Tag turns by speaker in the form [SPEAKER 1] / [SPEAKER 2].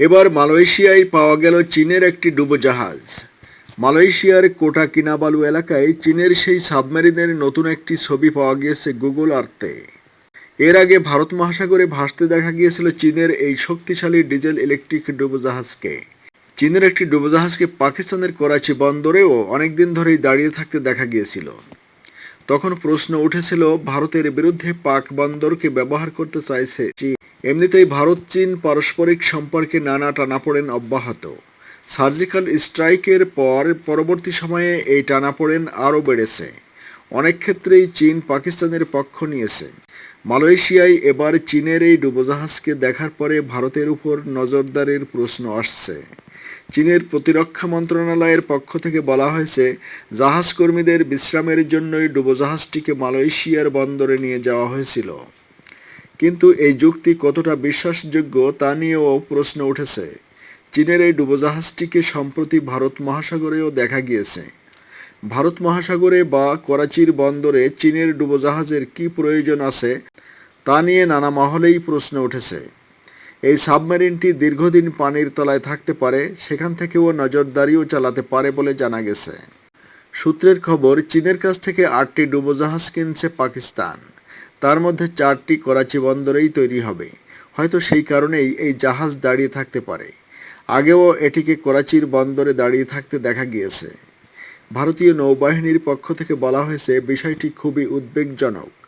[SPEAKER 1] এবার মালয়েশিয়ায় পাওয়া গেল চীনের একটি ডুবোজাহাজ। মালয়েশিয়ার কোটা কিনাবালু এলাকায় চীনের সেই সাবমেরিনের নতুন একটি ছবি পাওয়া গিয়েছে গুগল আর্থে। এর আগে ভারত মহাসাগরে ভাসতে দেখা গিয়েছিল চীনের এই শক্তিশালী ডিজেল ইলেকট্রিক ডুবোজাহাজকে। চীনের একটি ডুবোজাহাজকে পাকিস্তানের করাচি বন্দরেও অনেকদিন ধরেই দাঁড়িয়ে থাকতে দেখা গিয়েছিল। তখন প্রশ্ন উঠেছিল, ভারতের বিরুদ্ধে পাক বন্দরকে ব্যবহার করতে চাইছে চীন। এমনিতেই ভারত, চীন পারস্পরিক সম্পর্কে নানা টানাপোড়েন অব্যাহত। সার্জিক্যাল স্ট্রাইকের পর পরবর্তী সময়ে এই টানাপোড়েন আরও বেড়েছে। অনেক ক্ষেত্রেই চীন পাকিস্তানের পক্ষ নিয়েছে। মালয়েশিয়ায় এবার চীনের এই ডুবোজাহাজকে দেখার পরে ভারতের উপর নজরদারির প্রশ্ন আসছে। চীনের প্রতিরক্ষা মন্ত্রণালয়ের পক্ষ থেকে বলা হয়েছে জাহাজ কর্মীদের বিশ্রামের জন্যই ডুবোজাহাজটিকে মালয়েশিয়ার বন্দরে নিয়ে যাওয়া হয়েছিল। কিন্তু এই যুক্তি কতটা বিশ্বাসযোগ্য তা নিয়েও প্রশ্ন উঠেছে। চীনের এই ডুবোজাহাজটিকে সম্প্রতি ভারত মহাসাগরেও দেখা গিয়েছে। ভারত মহাসাগরে বা করাচির বন্দরে চীনের ডুবোজাহাজের কি প্রয়োজন আছে, তা নিয়ে নানা মহলেই প্রশ্ন উঠেছে। এই সাবমেরিনটি দীর্ঘদিন পানির তলায় থাকতে পারে, সেখান থেকেও নজরদারিও চালাতে পারে বলে জানা গেছে। সূত্রের খবর, চীনের কাছ থেকে আটটি ডুবোজাহাজ কিনছে পাকিস্তান। তার মধ্যে চারটি করাচি বন্দরেই তৈরি হবে। হয়তো সেই কারণেই এই জাহাজ দাঁড়িয়ে থাকতে পারে। আগেও এটিকে করাচির বন্দরে দাঁড়িয়ে থাকতে দেখা গিয়েছে। ভারতীয় নৌবাহিনীর পক্ষ থেকে বলা হয়েছে, বিষয়টি খুবই উদ্বেগজনক।